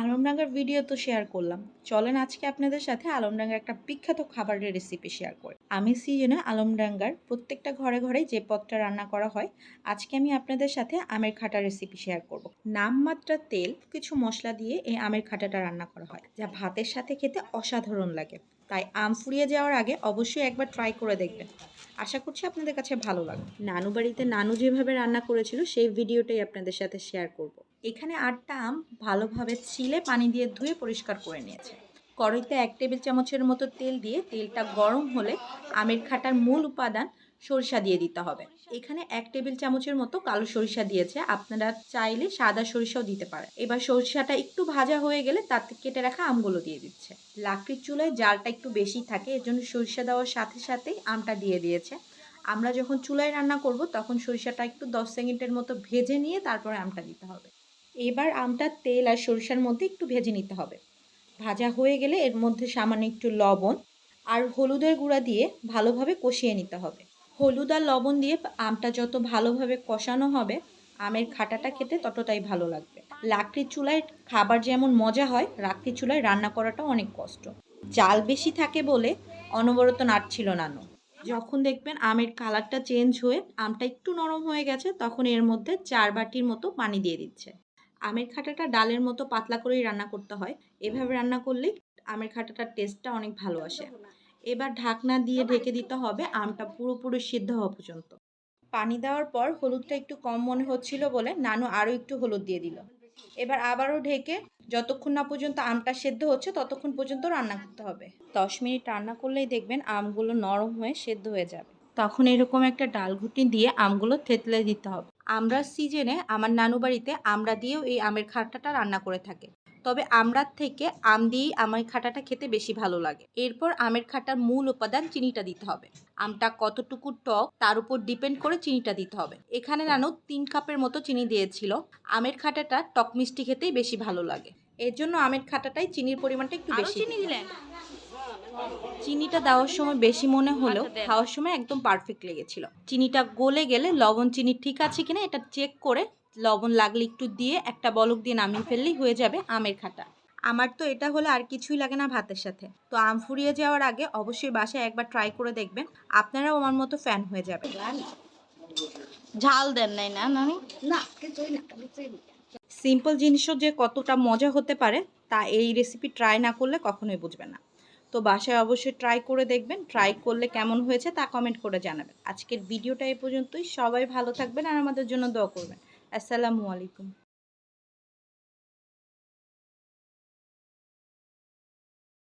আলমডাঙ্গার video তো share করলাম। চলেন আজকে আপনাদের সাথে আলমডাঙ্গার একটা বিখ্যাত খাবারের রেসিপি শেয়ার করি। আমি সিজনে আলমডাঙ্গার প্রত্যেকটা ঘরে ঘরে যে পদটা রান্না করা হয়, আজকে আমি আপনাদের সাথে আমের খাটা রেসিপি শেয়ার করব। নামমাত্রা তেল, কিছু মশলা দিয়ে এই আমের খাটাটা রান্না করা হয়, যা ভাতের সাথে খেতে অসাধারণ লাগে। তাই আম ফুরিয়ে যাওয়ার আগে অবশ্যই একবার ট্রাই করে দেখবেন। আশা করছি আপনাদের কাছে ভালো লাগবে। নানু বাড়িতে নানু যেভাবে রান্না করেছিল, সেই ভিডিওটাই আপনাদের সাথে শেয়ার করব। এখানে আটটা আম ভালোভাবে ছিলে পানি দিয়ে ধুয়ে পরিষ্কার করে নিয়েছে। কড়াইতে এক টেবিল চামচের মতো তেল দিয়ে তেলটা গরম হলে আমের খাটার মূল উপাদান সরিষা দিয়ে দিতে হবে। এখানে এক টেবিল চামচের মতো কালো সরিষা দিয়েছে। আপনারা চাইলে সাদা সরিষাও দিতে পারেন। এবার সরিষাটা একটু ভাজা হয়ে গেলে তাতে কেটে রাখা আমগুলো দিয়ে দিচ্ছে। লাকড়ির চুলায় জালটা একটু বেশি থাকে এর জন্য সরিষা দেওয়ার সাথে সাথেই আমটা দিয়ে দিয়েছে। আমরা যখন চুলায় রান্না করব তখন সরিষাটা একটু দশ সেকেন্ডের মতো ভেজে নিয়ে তারপরে আমটা দিতে হবে। এবার আমটা তেল আর সরিষার মধ্যে একটু ভেজে নিতে হবে। ভাজা হয়ে গেলে এর মধ্যে সামান্য একটু লবণ আর হলুদের গুঁড়া দিয়ে ভালোভাবে কষিয়ে নিতে হবে। হলুদ আর লবণ দিয়ে আমটা যত ভালোভাবে কষানো হবে, আমের খাটাটা খেতে ততটাই ভালো লাগবে। লাকড়ির চুলায় খাবার যেমন মজা হয় লাকড়ির চুলায় রান্না করাটা অনেক কষ্ট। জাল বেশি থাকে বলে অনবরত নাড়ছিল নানু। যখন দেখবেন আমের কালারটা চেঞ্জ হয়ে আমটা একটু নরম হয়ে গেছে, তখন এর মধ্যে চার বাটির মতো পানি দিয়ে দিচ্ছে। আমের খাটাটা ডালের মতো পাতলা করেই রান্না করতে হয়। এভাবে রান্না করলে আমের খাটাটার টেস্টটা অনেক ভালো আসে। এবার ঢাকনা দিয়ে ঢেকে দিতে হবে, আমটা পুরোপুরি সিদ্ধ হওয়া পর্যন্ত। পানি দেওয়ার পর হলুদটা একটু কম মনে হচ্ছিল বলে নানু আরও একটু হলুদ দিয়ে দিল। এবার আবারও ঢেকে যতক্ষণ না পর্যন্ত আমটা সেদ্ধ হচ্ছে ততক্ষণ পর্যন্ত রান্না করতে হবে। দশ মিনিট রান্না করলেই দেখবেন আমগুলো নরম হয়ে সেদ্ধ হয়ে যাবে। তখন এরকম একটা ডাল ঘুটনি দিয়ে আমগুলো থেতলে দিতে হবে। আমরা সিজনে আমার নানু বাড়িতে আমরা দিয়েও এই আমের খাটাটা রান্না করে থাকে। তবে আমরার থেকে আম দিয়েই আমের খাটাটা খেতে বেশি ভালো লাগে। এরপর আমের খাটার মূল উপাদান চিনিটা দিতে হবে। আমটা কতটুকু টক তার উপর ডিপেন্ড করে চিনিটা দিতে হবে। এখানে নানু তিন কাপের মতো চিনি দিয়েছিল। আমের খাটাটা টক মিষ্টি খেতেই বেশি ভালো লাগে। এর জন্য আমের খাটাটাই চিনির পরিমাণটা একটু বেশি চিনি দিলেন? চিনিটা দেওয়ার সময় বেশি মনে হলেও আচ্ছা, খাওয়ার সময় একদম পারফেক্ট লেগেছিল। চিনিটা গলে গেলে লবণ চিনি ঠিক আছে কিনা এটা চেক করে লবণ লাগলে একটু দিয়ে একটা বলক দিয়ে নামিয়ে ফেললেই হয়ে যাবে আমের খাটা। আমার তো এটা হলে আর কিছুই লাগে না ভাতের সাথে। তো আম ফুরিয়ে যাওয়ার আগে অবশ্যই বাসায় একবার ট্রাই করে দেখবেন। আপনারাও আমার মতো ফ্যান হয়ে যাবে ঝাল দেন নাই না নানি সিম্পল জিনিসও যে কতটা মজা হতে পারে, তা এই রেসিপি ট্রাই না করলে কখনোই বুঝবে না। তো বাসায় অবশ্যই ট্রাই করে দেখবেন ট্রাই করলে কেমন হয়েছে তা কমেন্ট করে জানাবেন। আজকের ভিডিওটা এই পর্যন্তই। সবাই ভালো থাকবেন আর আমাদের জন্য দোয়া করবেন। আসসালামু আলাইকুম।